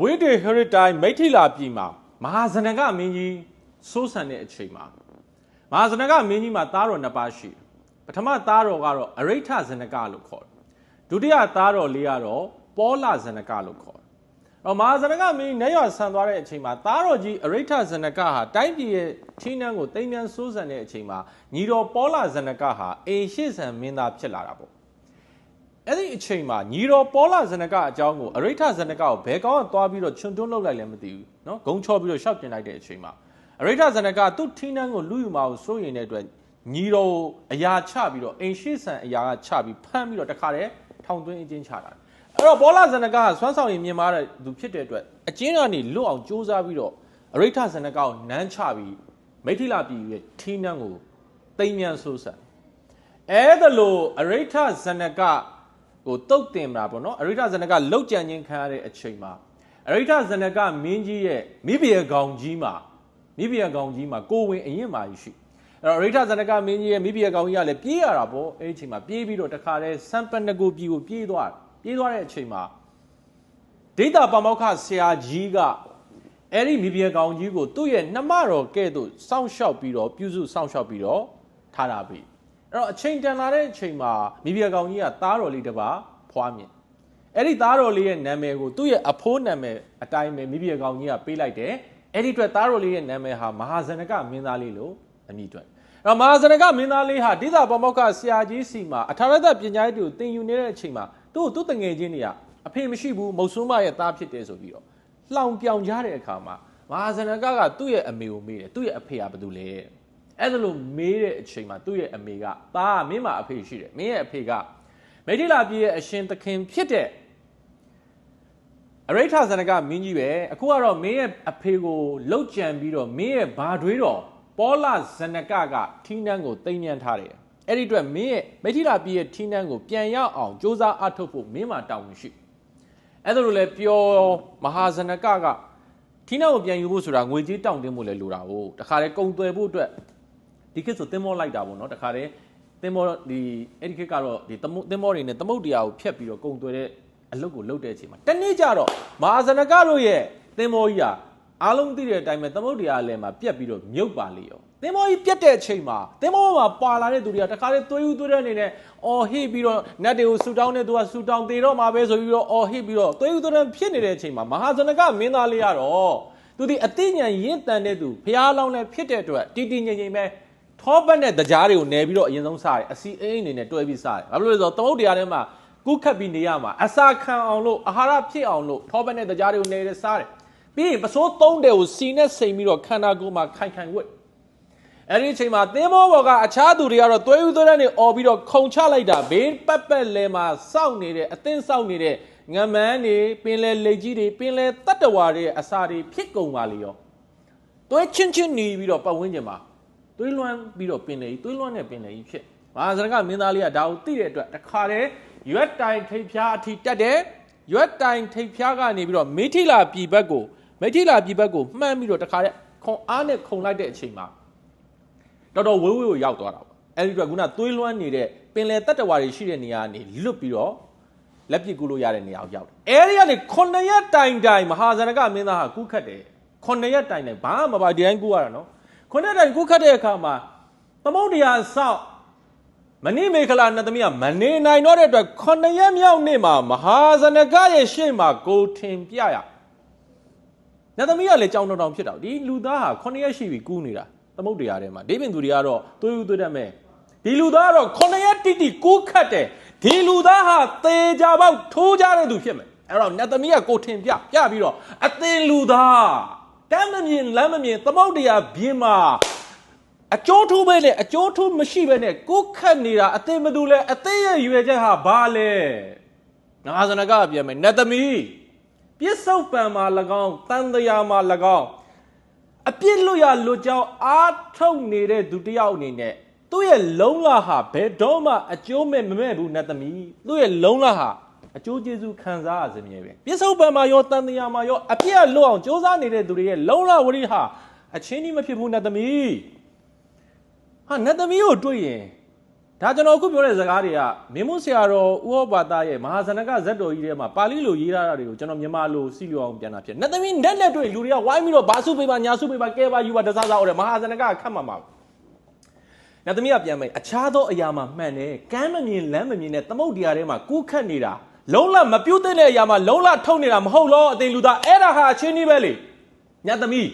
ဝိတေဟရစ်တိုင်းမိထိလာပြည်မှာမဟာဇနကမင်းကြီးစိုးစံတဲ့အချိန်မှာမဟာဇနကမင်းကြီးမှာသားတော်နှစ်ပါးရှိတယ်ပထမသားတော်ကတော့အရိဋ္ဌဇနကလို့ခေါ်တယ်ဒုတိယသားတော်လေးကတော့ပောလဇနကလို့ခေါ်တယ်အော်မဟာဇနကမင်းနေရဆန်သွားတဲ့အချိန်မှာသားတော်ကြီးအရိဋ္ဌဇနကဟာတိုင်းပြည်ရဲ့ထင်းနှန်းကိုတိမ်မြန်စိုးစံတဲ့အချိန်မှာညီတော်ပောလဇနကဟာအိမ်ရှိဆန်မင်းသားဖြစ်လာတာပေါ့ အဲ့ဒီအချိန်မှာညီတော်ပေါလာဇနကအကြောင်းကိုအရိဋ္ဌဇနကကိုဘယ်ကောင်းကသွားပြီးတော့ချွန်တွန်းလုပ်လိုက်လည်းမသိဘူးနော်ဂုံချော့ပြီးတော့ရှောက်ကျင်လိုက်တဲ့အချိန်မှာအရိဋ္ဌဇနကသူ့ထီးနှန်းကိုလူယူမာကိုစိုးရင်တဲ့အတွက်ညီတော်အရာချပြီးတော့အိမ်ရှိဆန်အရာကချပြီးဖမ်းပြီးတော့တခါတည်းထောင်သွင်းအချင်းချတာအဲ့တော့ပေါလာဇနကကစွမ်းဆောင်ရည်မြင်မာတဲ့သူဖြစ်တဲ့အတွက်အချင်းကနေလွတ်အောင်စူးစမ်းပြီးတော့အရိဋ္ဌဇနကကိုနန်းချပြီးမိထ္ထလပြည်ရဲ့ထီးနှန်းကိုတိမ်မြန်ဆိုးဆက်အဲ့ဒါလို့အရိဋ္ဌဇနက ကိုတုတ်တင်မှာပေါ့နော်အရိဋ္ဌဇနကလောက်ကြံခြင်းခံရတဲ့အချိန်မှာအရိဋ္ဌဇနကမင်းကြီးရဲ့မိဖုရားကောင်ကြီးမှာမိဖုရားကောင်ကြီးမှာကိုဝင်အရင်မာကြီးရှိအဲ့တော့အရိဋ္ဌဇနကမင်းကြီးရဲ့မိဖုရားကောင်ကြီးကလည်းပြေးရတာပေါ့အဲ့ဒီအချိန်မှာပြေးပြီးတော့တခါတည်းစံပနကိုပြည်ကိုပြေးသွားတယ်ပြေးသွားတဲ့အချိန်မှာဒေတာပမောက္ခဆရာကြီးကအဲ့ဒီမိဖုရားကောင်ကြီးကိုသူ့ရဲ့နှမတော်ကဲ့သို့စောင့်ရှောက်ပြီးတော့ပြုစုစောင့်ရှောက်ပြီးတော့ထားတာပြီ အဲ့တော့အချိန်တန်လာတဲ့အချိန်မှာမိဖုရားကောင်ကြီးကသားတော်လေးတစ်ပါးဖွားမြင်အဲ့ဒီသားတော်လေးရဲ့နာမည်ကိုသူ့ရဲ့အဖိုးနာမည်အတိုင်းပဲမိဖုရားကောင်ကြီးကပေးလိုက်တယ်အဲ့ဒီအတွက်သားတော်လေးရဲ့နာမည်ဟာမဟာဇနကမင်းသားလေးလို့အမည်တွက်အဲ့တော့မဟာဇနကမင်းသားလေးဟာဒိသပမောက္ခဆရာကြီးစီမှာအထာရတပညာရေးတွေကိုသင်ယူနေတဲ့အချိန်မှာသူ့ကိုသူ့တငယ်ချင်းတွေကအဖေမရှိဘူးမုတ်ဆိုးမရဲ့သားဖြစ်တယ်ဆိုပြီးတော့လှောင်ပြောင်ကြတဲ့အခါမှာမဟာဇနကကသူ့ရဲ့အမေကိုမေးတယ်သူ့ရဲ့အဖေကဘာလုပ်လဲ အဲ့ဒါလို့မေးတဲ့အချိန်မှာသူ့ရဲ့အမေကသားမင်းမအဖေရှိတယ်မင်းရဲ့အဖေကမေထိလာပြည်ရဲ့အရှင်သခင်ဖြစ်တဲ့အရိဋ္ဌဇနကမင်းကြီးပဲအခုကတော့မင်းရဲ့အဖေကိုလှုပ်ကြံပြီးတော့မင်းရဲ့ဘာတွေးတော်ပောလဇနကကထီးနှန်းကိုတိမ်မြန်ထားတယ်အဲ့ဒီအတွက်မင်းရဲ့မေထိလာပြည်ရဲ့ထီးနှန်းကိုပြန်ရအောင်စ조사အထုတ်ဖို့မင်းမှာတောင်းဝင်ရှိအဲ့ဒါလို့လဲပျော်မဟာဇနကကထီးနှန်းကိုပြန်ယူဖို့ဆိုတာငွေကြေးတောင်းတင်းဖို့လဲလိုတာကိုတခါလေကုံသွယ်ဖို့အတွက် ဒီခေတ်ဆိုတင်မောလိုက်တာပေါ့နော်တခါတည်းတင်မောဒီအဲ့ဒီခေတ်ကတော့ဒီသမုတင်မောတွေနဲ့သမုတ်တရားကိုဖျက်ပြီးတော့ကုံသွဲတဲ့အလုပ်ကိုလုပ်တဲ့အချိန်မှာတနေ့ကျတော့မဟာဇနကတို့ရဲ့တင်မောကြီးဟာအားလုံးသိတဲ့အတိုင်းပဲသမုတ်တရားလည်းမှာပြက်ပြီးတော့မြုပ်ပါလေရောတင်မောကြီးပြက်တဲ့အချိန်မှာတင်မောမှာပါလာတဲ့သူတွေကတခါတည်းသွေးဦးသွေးတဲ့အနေနဲ့အော်ဟိပြီးတော့နတ်တွေကိုဆူတောင်းတဲ့သူကဆူတောင်းသေးတော့မှာပဲဆိုပြီးတော့အော်ဟိပြီးတော့သွေးဦးသွေးတဲ့ဖြစ်နေတဲ့အချိန်မှာမဟာဇနကမင်းသားလေးကတော့သူဒီအသိဉာဏ်ရင့်တန်တဲ့သူဖျားလောင်းလည်းဖြစ်တဲ့အတွက်တီတီငိမ့်ငိမ့်ပဲ ထောပတ်နဲ့တကြားတွေကိုနယ်ပြီးတော့အရင်ဆုံးစားတယ်အစီအိမ်အနေနဲ့တွဲပြီးစားတယ်ဘာလို့လဲဆိုတော့သမုတ်တရားထဲမှာကုခတ်ပြီးနေရမှာအစာခံအောင်လို့အာဟာရဖြစ်အောင်လို့ထောပတ်နဲ့တကြားတွေကိုနယ်ရစားတယ်ပြီးရင်ပစိုးသုံးတယ်ကိုစီနဲ့စိမ်ပြီးတော့ခန္ဓာကိုယ်မှာခိုင်ခိုင်ဝတ်အဲ့ဒီအချိန်မှာသင်းမောဘော်ကအခြားသူတွေကတော့သွေးဦးသွေးတဲ့နေអော်ပြီးတော့ခုံချလိုက်တာဘေးပတ်ပတ်လဲမှာစောင့်နေတဲ့အသင်းစောင့်နေတဲ့ငမန်းတွေပင်လဲလက်ကြီးတွေပင်လဲတတ္တဝါတွေရဲ့အစာတွေဖြစ်ကုန်ပါလေရောသွေးချင်းချင်းနေပြီးတော့ပတ်ဝန်းကျင်မှာ သွေးလွှမ်းပြီးတော့ပင်လေကြီးသွေးလွှမ်းတဲ့ပင်လေကြီးဖြစ်မဟာဇရကမင်းသားလေးကဒါကိုသိတဲ့အတွက်တခါတည်းရွက်တိုင်ထိပ်ဖျားအထိတက်တယ်ရွက်တိုင်ထိပ်ဖျားကနေပြီးတော့မေထိလာပြည်ဘက်ကိုမေထိလာပြည်ဘက်ကိုမှန်းပြီးတော့တခါတည်းခွန်အားနဲ့ခုန်လိုက်တဲ့အချိန်မှာတော်တော်ဝေးဝေးကိုရောက်သွားတာပေါ့အဲဒီအတွက်ခုနသွေးလွှမ်းနေတဲ့ပင်လေတက်တဝါတွေရှိတဲ့နေရာကနေလွတ်ပြီးတော့လက်ပစ်ကူလို့ရတဲ့နေရာကိုရောက်တယ်အဲဒီကနေခုနှစ်ရက်တိုင်တိုင်မဟာဇရကမင်းသားဟာကူးခတ်တယ်ခုနှစ်ရက်တိုင်တိုင်ဘာမှမပါဒီတိုင်းကူရတာနော် ခုနှစ်တိုင်ကူးခတ်တဲ့အခါမှာသမုတ်တရားဆောက်မဏိမေခလာနတ်သမီးကမနေနိုင်တော့တဲ့အတွက်ခုနှစ်ရက်မြောက်နေ့မှာမဟာဇနကရဲ့ရှေ့မှာကိုထင်ပြရနတ်သမီးကလည်းကြောင်တောင်တောင်ဖြစ်တော့ဒီလူသားဟာခုနှစ်ရက်ရှိပြီကူးနေတာသမုတ်တရားထဲမှာဒေးပင်သူတွေကတော့သွေးဦးသွေးတတ်မဲ့ဒီလူသားကတော့ခုနှစ်ရက်တိတိကူးခတ်တယ်ဒီလူသားဟာသေကြပေါက်ထိုးကြတဲ့သူဖြစ်မယ်အဲ့တော့နတ်သမီးကကိုထင်ပြပြပြီးတော့အသင်လူသား တမ်းမမြင်လမ်းမမြင်သမုတ်တရားဘင်းမှာအကျိုးထူးပဲနဲ့အကျိုးထူးမရှိပဲနဲ့ကိုယ်ခတ်နေတာအသိမတူလဲအသိရဲ့ရွယ်ချက်ဟာဘာလဲငါဇနကပြန်မယ်နတ်သမီးပြစ္ဆုတ်ပံမှာ၎င်းတန်တရာမှာ၎င်းအပြစ်လွတ်ရလွတ်ကြောင်းအားထုတ်နေတဲ့သူတစ်ယောက်အနေနဲ့သူ့ရဲ့လုံလဟာဘယ်တော့မှအကျိုးမဲ့မမဲ့ဘူးနတ်သမီးသူ့ရဲ့လုံလဟာ အကျိုးကျေးဇူးခံစားရစမြဲပဲပြစ္ဆုတ်ပံမှာရောတန်တရာမှာရောအပြစ်လွတ်အောင်စ조사နေတဲ့သူတွေရဲ့လုံလဝရိဟာအချင်းကြီးမဖြစ်ဘူးနတ်သမီးဟာနတ်သမီးကိုတွေ့ရင်ဒဒါကျွန်တော်အခုပြောတဲ့စကားတွေကမင်းမဆရာတော်ဥဟောဘာသာရဲ့မဟာဇနကဇတ်တော်ကြီးထဲမှာပါဠိလိုရေးထားတာတွေကိုကျွန်တော်မြန်မာလိုစီလိုအောင်ပြန်တာဖြစ်။နတ်သမီးနဲ့နဲ့တွေ့လူတွေကဝိုင်းပြီးတော့ဘာစုပေးပါညာစုပေးပါကဲပါယူပါတစားစားဟောတယ်မဟာဇနကခတ်မှာမှာ။နတ်သမီးကပြန်မယ်အခြားသောအရာမှာမှန်တယ်ကမ်းမမြင်လမ်းမမြင်တဲ့သမုတ်တရားထဲမှာကူးခတ်နေတာ လုံးလမပြုတ်တဲ့အရာမှာလုံးလထုတ်နေတာမဟုတ်လို့အသိလူသားအဲ့ဒါဟာအချင်းကြီးပဲလေ။နတ်သမီး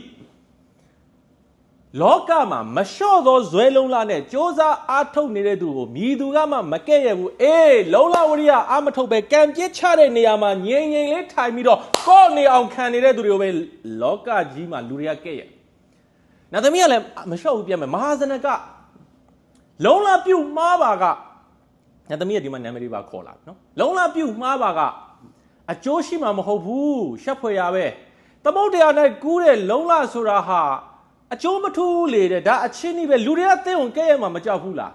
လောကမှာမလျှော့သောဇွဲလုံးလာနဲ့စ조사အားထုတ်နေတဲ့သူကိုမြည်သူကမှမကဲ့ရဲ့ဘူးအေးလုံးလာဝရိယအားမထုတ်ပဲကံပြစ်ချတဲ့နေရာမှာငြိမ်ငြိမ်လေးထိုင်ပြီးတော့ကော့နေအောင်ခံနေတဲ့သူတွေကိုပဲလောကကြီးမှာလူတွေကကဲ့ရဲ့နတ်သမီးကလည်းမလျှော့ဘူးပြန်မယ်မဟာဇနကလုံးလာပြုတ်မှားပါက ညသမီးရဲ့ဒီမှာနာမည်လေးပါခေါ်လာနော်လုံလပြုတ်မှားပါကအကျိုးရှိမှာမဟုတ်ဘူးရှက်ဖွယ်ရပဲသမုတ်တရား၌ကူးတဲ့လုံလဆိုတာဟာအကျိုးမထူးလေတဲ့ဒါအချင်းကြီးပဲလူတွေကသင်ုံကဲ့ရမှာမကြောက်ဘူးလား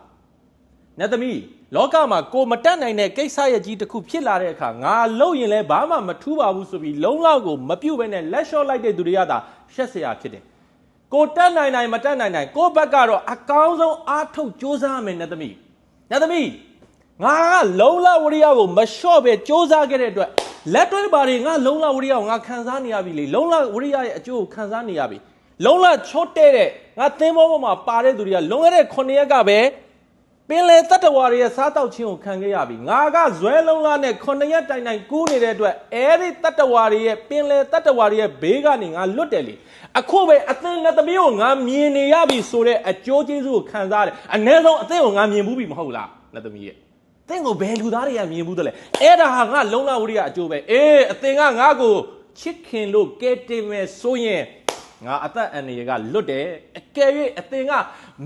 ညသမီးလောကမှာကိုမတက်နိုင်တဲ့ကိစ္စရဲ့ကြီးတစ်ခုဖြစ်လာတဲ့အခါငါလုံရင်လဲဘာမှမထူးပါဘူးဆိုပြီးလုံလောက်ကိုမပြုတ်ဘဲနဲ့လက်လျှော့လိုက်တဲ့သူတွေကသာရှက်စရာဖြစ်တယ်ကိုတက်နိုင်နိုင်မတက်နိုင်နိုင်ကိုဘက်ကတော့အကောင်းဆုံးအားထုတ်စ조사ရမယ်ညသမီးညသမီး ငါကလုံးလဝရိယကိုမလျှော့ပဲကြိုးစားခဲ့တဲ့အတွက်လက်တွဲပါတွေငါလုံးလဝရိယကိုငါခံစားနေရပြီလေလုံးလဝရိယရဲ့အကျိုးကိုခံစားနေရပြီလုံးလချော့တဲ့တဲ့ငါသင်းဘောပေါ်မှာပါတဲ့သူတွေကလုံးရတဲ့9ရက်ကပဲပင်လေတတ္တဝါတွေရဲ့စားတောက်ခြင်းကိုခံခဲ့ရပြီငါကဇွဲလုံးလာနဲ့9ရက်တိုင်တိုင်ကူးနေတဲ့အတွက်အဲဒီတတ္တဝါတွေရဲ့ပင်လေတတ္တဝါတွေရဲ့ဘေးကနေငါလွတ်တယ်လေအခုပဲအသင်နဲ့သမီးကိုငါမြင်နေရပြီဆိုတဲ့အကျိုးကျေးဇူးကိုခံစားတယ်အ ਨੇ ဆုံးအသင်ကိုငါမြင်ဘူးပြီမဟုတ်လားလက်သမီးရဲ့ သင်ကိုဘယ်လူသားတွေကမြင်ဘူးတလဲအဲ့ဒါဟာငါလုံးလာဝရိယအကျိုးပဲအေးအသင်ကငါကိုချစ်ခင်လို့ကဲတင်မယ်ဆိုရင်ငါအသက်အန္တရာယ်ကလွတ်တယ်အကယ်၍အသင်က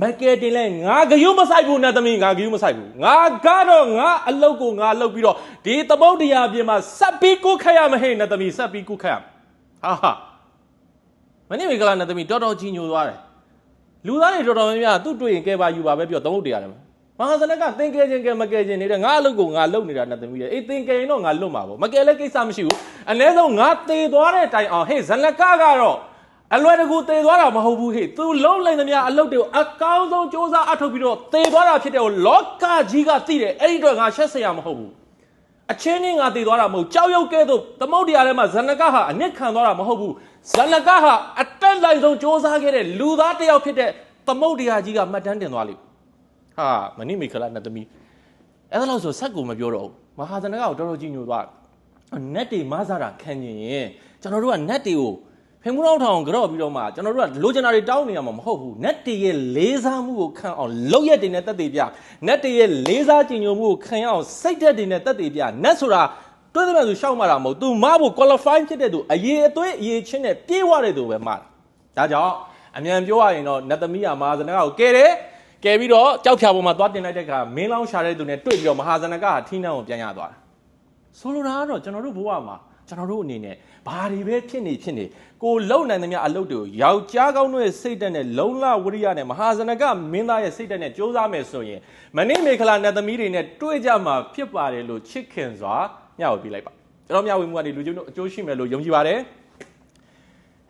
မကယ်တင်လဲငါဂယုမဆိုင်ဘူးနတ်သမီးငါဂယုမဆိုင်ဘူးငါကတော့ငါအလုတ်ကိုငါလုတ်ပြီးတော့ဒီသမုတ်တရားပြင်မှာဆက်ပြီးကုခတ်ရမဟဲ့နတ်သမီးဆက်ပြီးကုခတ်ရဟာဟာမနေ့မိကလာနတ်သမီးတော်တော်ကြီးညိုသွားတယ်လူသားတွေတော်တော်များများသူ့တွေ့ရင်ကဲပါယူပါပဲပြောသမုတ်တရားတယ် မဟာဇနကသင်ကဲခြင်းကဲမကဲခြင်းနေတဲ့ငါအလုတ်ကိုငါလုတ်နေတာနတ်သမီးရဲ့အေးသင်ကဲရင်တော့ငါလွတ်မှာပေါ့မကဲလဲကိစ္စမရှိဘူးအ ਨੇ ဆုံးငါသေသွားတဲ့တိုင်အောင်ဟေးဇလကကတော့အလွယ်တကူသေသွားတာမဟုတ်ဘူးဟေ့သူလုံးလိုက်သမျှအလုတ်တွေကိုအကောင်းဆုံးစ조사အထုတ်ပြီးတော့သေသွားတာဖြစ်တယ်ကိုလောကကြီးကသိတယ်အဲ့ဒီတော့ငါရှက်စရာမဟုတ်ဘူးအချင်းချင်းငါသေသွားတာမဟုတ်ကြောက်ရွံ့ကဲသို့သမုတ်တရားထဲမှာဇနကဟာအနစ်ခံသွားတာမဟုတ်ဘူးဇနကဟာအတက်လိုက်ဆုံးစ조사ခဲ့တဲ့လူသားတစ်ယောက်ဖြစ်တဲ့သမုတ်တရားကြီးကမှတ်တမ်းတင်သွားလိမ့် ဟာမနိမိခလနတ်သမီးအဲ့ဒါလို့ဆိုဆက်ကိုမပြောတော့ဘူးမဟာဇနကကိုတော်တော်ကြီးညိုသွားနက်တွေမဆတာခံရင်ကျွန်တော်တို့ကနက်တွေကိုဖင်မှုတော့ထောင်ကြော့ပြီးတော့မှကျွန်တော်တို့ကလိုချင်တာတွေတောင်းနေရမှာမဟုတ်ဘူးနက်တရဲ့လေးစားမှုကိုခံအောင်လောက်ရက်တွေနဲ့တက်သေးပြနက်တရဲ့လေးစားကြင်ညိုမှုကိုခံရအောင်စိတ်သက်တွေနဲ့တက်သေးပြနက်ဆိုတာတွဲတဲ့ဆိုရှောက်မှတာမဟုတ် तू မဖို့ qualify ဖြစ်တဲ့သူအရေးအသွေးအရေးချင်းနဲ့ပြေးဝတဲ့သူပဲမှာဒါကြောင့်အမြန်ပြောရရင်တော့နတ်သမီးကမဟာဇနကကိုကဲတယ် ကဲပြီးတော့ကြောက်ဖြာပေါ်မှာသွားတင်လိုက်တဲ့အခါမင်းလောင်းရှာတဲ့သူနဲ့တွေ့ပြီးတော့မဟာဇနကကထင်းနှံကိုပြန်ရသွားတာဆိုလိုတာကတော့ကျွန်တော်တို့ဘဝမှာကျွန်တော်တို့အနေနဲ့ဘာတွေပဲဖြစ်နေဖြစ်နေကိုလုံနိုင်သမျှအလုပ်တွေကိုယောက်ျားကောင်းတို့ရဲ့စိတ်ဓာတ်နဲ့လုံလဝရိယနဲ့မဟာဇနကမင်းသားရဲ့စိတ်ဓာတ်နဲ့ကြိုးစားမယ်ဆိုရင်မနေ့မေခလာနတ်သမီးတွေနဲ့တွေ့ကြမှာဖြစ်ပါတယ်လို့ချစ်ခင်စွာမျှဝေပေးလိုက်ပါကျွန်တော်မျှဝေမှုကနေလူကျုံတို့အကျိုးရှိမယ်လို့ယုံကြည်ပါတယ်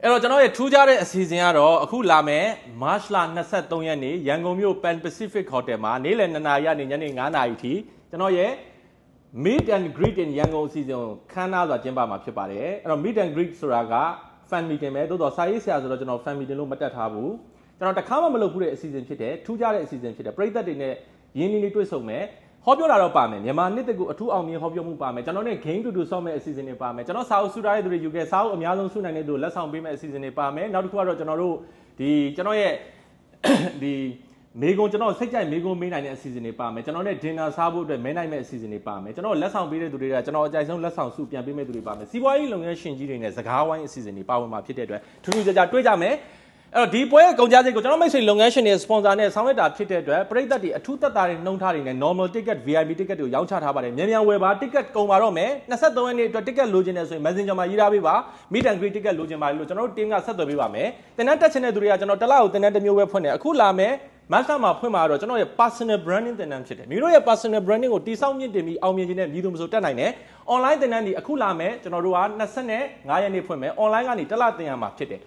အဲ့တော့ကျွန်တော်ရဲ့ထူးခြားတဲ့အစီအစဉ်ကတော့အခုလာမယ် March လ23ရက်နေ့ရန်ကုန်မြို့ Pan Pacific Hotel မှာနေ့လယ်2နာရီကနေညနေ9နာရီထိကျွန်တော်ရဲ့ Meet and Greet in ရန်ကုန်အစီအစဉ်ကိုခမ်းနားစွာကျင်းပမှာဖြစ်ပါတယ်အဲ့တော့ Meet and Greet ဆိုတာက fan meeting ပဲသို့တော့စာရေးဆရာဆိုတော့ကျွန်တော် fan meeting လို့မတက်ထားဘူးကျွန်တော်တခါမှမလုပ်ဘူးတဲ့အစီအစဉ်ဖြစ်တယ်ထူးခြားတဲ့အစီအစဉ်ဖြစ်တယ်ပရိသတ်တွေနဲ့ရင်းနှီးနှီးတွေ့ဆုံမယ် ဟောပြောတာတော့ပါမယ်မြန်မာနှစ်တကူအထူးအောင်မြင်ဟောပြောမှုပါမယ်ကျွန်တော်နဲ့ game တူတူဆော့မဲ့အစီအစဉ်တွေပါမယ်ကျွန်တော်စာအုပ်စုထားတဲ့သူတွေယူခဲ့စာအုပ်အများဆုံးစုနိုင်တဲ့သူလက်ဆောင်ပေးမဲ့အစီအစဉ်တွေပါမယ်နောက်တစ်ခုကတော့ကျွန်တော်တို့ဒီကျွန်တော်ရဲ့ဒီမေကွန်ကျွန်တော်စိတ်ကြိုက်မေကွန်မေးနိုင်တဲ့အစီအစဉ်တွေပါမယ်ကျွန်တော်နဲ့ dinner စားဖို့အတွက်မဲနိုင်မဲ့အစီအစဉ်တွေပါမယ်ကျွန်တော်လက်ဆောင်ပေးတဲ့သူတွေကကျွန်တော်အကြိုက်ဆုံးလက်ဆောင်စုပြန်ပေးမဲ့သူတွေပါမယ်စီးပွားရေးလုပ်ငန်းရှင်ကြီးတွေနဲ့စကားဝိုင်းအစီအစဉ်တွေပါဝင်မှာဖြစ်တဲ့အတွက်ထူးထူးခြားခြားတွေ့ကြမယ် အဲ့တော့ဒီပွဲရဲ့ကုန်ကြစိတ်ကိုကျွန်တော်မိတ်ဆွေလုပ်ငန်းရှင်တွေ sponsor နဲ့ဆောင်ရွက်တာဖြစ်တဲ့အတွက်ပရိသတ်တွေအထူးသက်သာတွေနှုံထားတွေနဲ့ normal ticket VIP ticket တွေကိုရောင်းချထားပါတယ်မြန်မြန်ဝယ်ပါ ticket ကုန်ပါတော့မယ်23ရက်နေ့အတွက် ticket လိုချင်တယ်ဆိုရင် Messenger မှာရေးထားပေးပါ meet and greet ticket လိုချင်ပါတယ်လို့ကျွန်တော်တို့ team ကဆက်သွယ်ပေးပါမယ်တင်တန်းတက်ချင်တဲ့သူတွေကကျွန်တော်တစ်လကိုတင်တန်းတစ်မျိုးပဲဖွင့်တယ်အခုလာမယ် master မှာဖွင့်မှာတော့ကျွန်တော်ရဲ့ personal branding သင်တန်းဖြစ်တယ်မိတို့ရဲ့ personal branding ကိုတိစောက်မြင့်တင်ပြီးအောင်မြင်ခြင်းနဲ့မြည်သူမဆိုတက်နိုင်တယ် online သင်တန်းဒီအခုလာမယ်ကျွန်တော်တို့က25ရက်နေ့ဖွင့်မယ် online ကနေတစ်လသင်ရမှာဖြစ်တယ်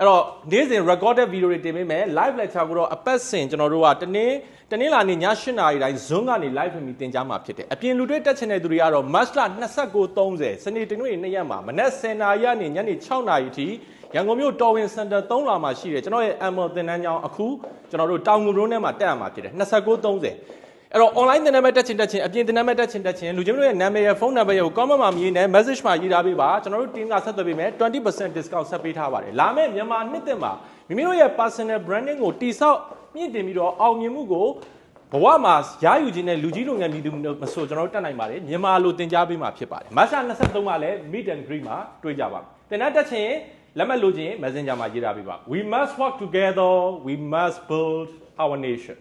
အဲ့တော့နေ့စဉ် recorded video တွေတင်ပေးမယ် live lecture ကိုတော့အပတ်စဉ်ကျွန်တော်တို့ကတနေ့တနေ့လာနေ့ည8နာရီတိုင်း Zoom ကနေ live ပြင်ပြီးတင်ကြားမှာဖြစ်တယ်အပြင်လူတွေတက်ချင်တဲ့သူတွေကတော့ March 29 30စနေတနင်္ဂနွေနေ့ရက်မှာမနက်10နာရီကနေညနေ6နာရီထိရန်ကုန်မြို့တော်ဝင်စင်တာ3လာမှာရှိတယ်ကျွန်တော်ရဲ့ ML သင်တန်းကျောင်းအခုကျွန်တော်တို့တောင်ငူရုံးထဲမှာတက်ရမှာဖြစ်တယ်29 30 အဲ့တော့ online သင်တန်းမဲ့တက်ချင်တက်ချင်အပြင်သင်တန်းမဲ့တက်ချင်တက်ချင်လူချင်းတို့ရဲ့နာမည်ရယ်ဖုန်းနံပါတ်ရယ်ကို comment မှာမြင်နေ message မှာရေးထားပေးပါကျွန်တော်တို့ team ကဆက်သွယ်ပေးမယ်20% discount ဆက်ပေးထားပါတယ်လာမယ့်မြန်မာနှစ်သစ်မှာမိမိတို့ရဲ့ personal branding ကိုတိဆောက်မြင့်တင်ပြီးတော့အောင်မြင်မှုကိုဘဝမှာရယူခြင်းနဲ့လူကြီးလူငယ်မြည်သူမဆိုကျွန်တော်တို့တက်နိုင်ပါတယ်မြန်မာလိုတင် जा ပေးမှာဖြစ်ပါတယ်မတ်လ23မှာလည်း meet and greet မှာတွေ့ကြပါမယ်တင်တဲ့တက်ချင်လက်မှတ်လိုချင် messenger မှာရေးထားပေးပါ we must work together we must build our nation